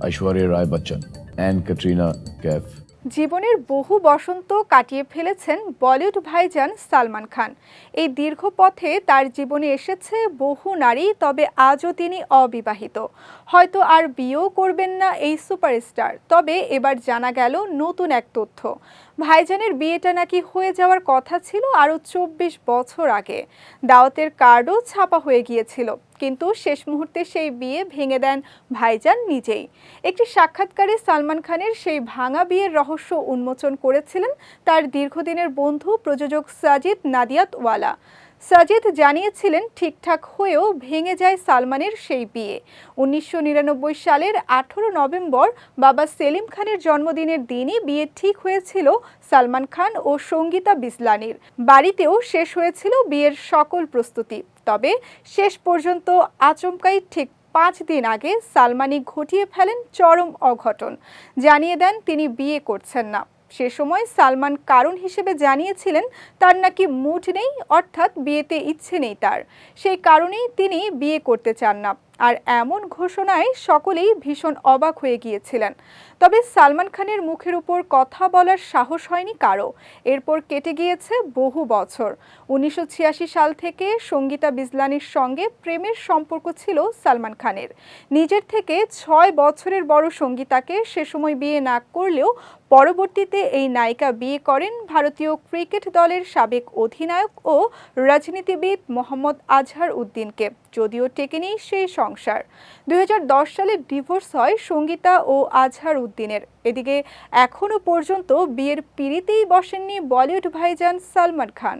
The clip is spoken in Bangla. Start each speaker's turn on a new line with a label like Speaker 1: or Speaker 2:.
Speaker 1: Aishwarya Rai Bachchan and Katrina Kaif.
Speaker 2: জীবনের বহু বসন্ত কাটিয়ে ফেলেছেন বলিউড ভাইজান সালমান খান। এই দীর্ঘ পথে তার জীবনে এসেছে বহু নারী, তবে আজও তিনি অবিবাহিত। হয়তো আর বিয়েও করবেন না এই সুপারস্টার, তবে এবার জানা গেল নতুন এক তথ্য। ভাইজানের বিয়েটা নাকি হয়ে যাওয়ার কথা ছিল আরও চব্বিশ বছর আগে। দাওয়াতের কার্ডও ছাপা হয়ে গিয়েছিল, কিন্তু শেষ মুহূর্তে সেই বিয়ে ভেঙে দেন ভাইজান নিজেই। একটি সাক্ষাৎকারে সালমান খানের সেই ভাঙা বিয়ের রহস্য উন্মোচন করেছিলেন তার দীর্ঘদিনের বন্ধু প্রযোজক সাজিদ নাদিয়াতওয়ালা। সাজিদ জানিয়েছিলেন, ঠিকঠাক হয়েও ভেঙে যায় সালমানের সেই বিয়ে। উনিশশো নিরানব্বই সালের আঠেরো নভেম্বর বাবা সেলিম খানের জন্মদিনের দিনই বিয়ে ঠিক হয়েছিল সালমান খান ও সঙ্গীতা বিসলানির বাড়িতেও শেষ হয়েছিল বিয়ের সকল প্রস্তুতি। তবে শেষ পর্যন্ত আচমকাই ঠিক পাঁচ দিন আগে সালমানি ঘটিয়ে ফেলেন চরম অঘটন। জানিয়ে দেন তিনি বিয়ে করছেন না। সে সময় সালমান কারণ হিসেবে জানিয়েছিলেন তার নাকি মুঠ নেই, অর্থাৎ বিয়েতে ইচ্ছে নেই তার। সেই কারণেই তিনি বিয়ে করতে চান না। আর এমন ঘোষণায় সকলেই ভীষণ অবাক হয়ে গিয়েছিলেন। তবে সালমান খানের মুখের উপর কথা বলার সাহস হয়নি কারও। এরপর কেটে গিয়েছে বহু বছর। উনিশশো ছিয়াশি সাল থেকে সঙ্গীতা বিজলানির সঙ্গে প্রেমের সম্পর্ক ছিল সালমান খানের। নিজের থেকে ছয় বছরের বড় সঙ্গীতাকে সে সময় বিয়ে না করলেও পরবর্তীতে এই নায়িকা বিয়ে করেন ভারতীয় ক্রিকেট দলের সাবেক অধিনায়ক ও রাজনীতিবিদ মোহাম্মদ আজহার উদ্দিনকে। যদিও টেকেনি সেই সংসার। দুই সালে ডিভোর্স হয় সঙ্গীতা ও আজহার উদ্দিনের। এদিকে এখনও পর্যন্ত বিয়ের পিড়িতেই বসেননি বলিউড ভাইজান সালমান খান।